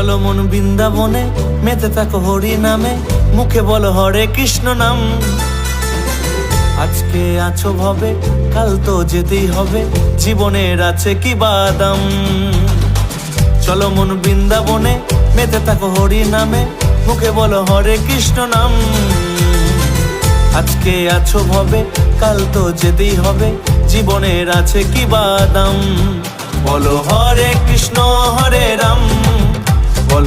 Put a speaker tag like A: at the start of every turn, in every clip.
A: চলো মন বৃন্দাবনে, মেতে থাকো হরি নামে, মুখে বলো হরে কৃষ্ণ নাম। আজকে আছো ভবে, কাল তো যেতেই হবে, জীবনের আছে কি বাদাম। চলো মন বৃন্দাবনে, মেতে থাকো হরি নামে, মুখে বলো হরে কৃষ্ণ নাম। আজকে আছো ভবে, কাল তো যেতেই হবে, জীবনের আছে কি বাদাম। বলো হরে কৃষ্ণ।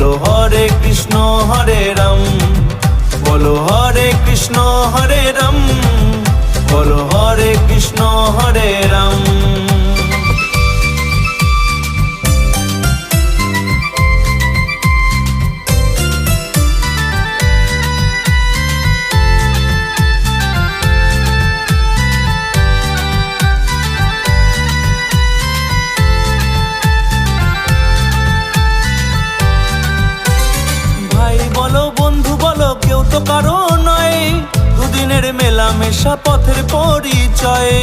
A: বলো হরে কৃষ্ণ, হরে রাম। বলো হরে কৃষ্ণ, হরে রাম। বলো হরে কৃষ্ণ, হরে রাম। কেউ তো কারও নয়। দুদিনের মেলামেশা পথের পরিচয়।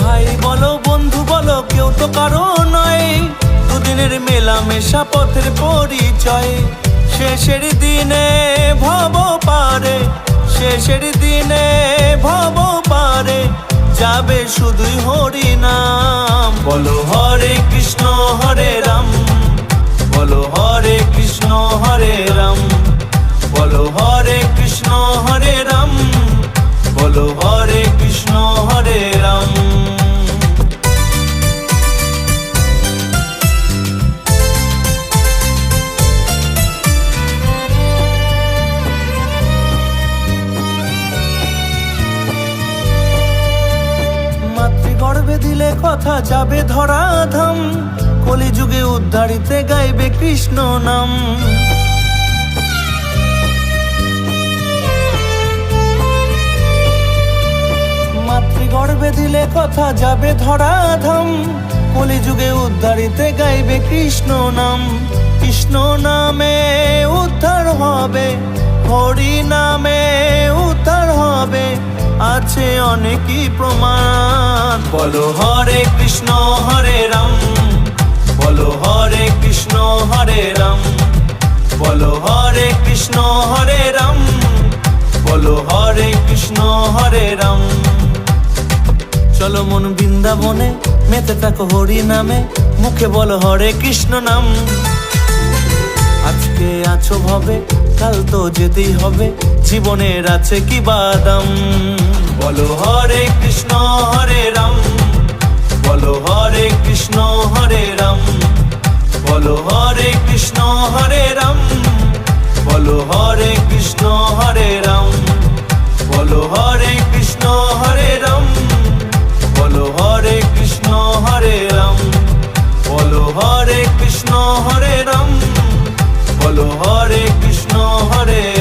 A: ভাই বলো, বন্ধু বলো, কেউ তো কারও নয়। দুদিনের মেলামেশা পথের পরিচয়। শেষের দিনে ভব পারে, শেষের দিনে ভব পারে। যাবে শুধুই হরি নাম বলো, হরে কৃষ্ণ, হরে রাম। কৃষ্ণ হরে রাম। বলো হরে কৃষ্ণ হরে রাম। বলো হরে কৃষ্ণ হরে রাম। মাতৃগর্ভে দিলে কথা যাবে ধরা ধাম উদ্ধারিতে গাইবে কৃষ্ণ নাম। মাতৃগর্ভে দিলে কথা যাবে ধরা ধাম কলিযুগে উদ্ধারিতে গাইবে কৃষ্ণ নাম। কৃষ্ণ নামে উদ্ধার হবে, হরি নামে উদ্ধার হবে, আছে অনেকই প্রমাণ। বলো হরে কৃষ্ণ, হরে হরে রাম। বলো হরে কৃষ্ণ, হরে রাম। বলো হরে কৃষ্ণ, হরে রাম। চলো মন বৃন্দাবনে, মেতে থাকো হরি নামে মুখে বলো হরে কৃষ্ণ নাম। আজকে আছো ভবে, কাল তো যেতেই হবে। জীবনের আছে কি বাদাম? বলো হরে কৃষ্ণ বলো হরে কৃষ্ণ, হরে রাম। বলো হরে কৃষ্ণ, হরে রাম। বলো হরে কৃষ্ণ, হরে রাম। বলো হরে কৃষ্ণ, হরে রাম। বলো হরে কৃষ্ণ, হরে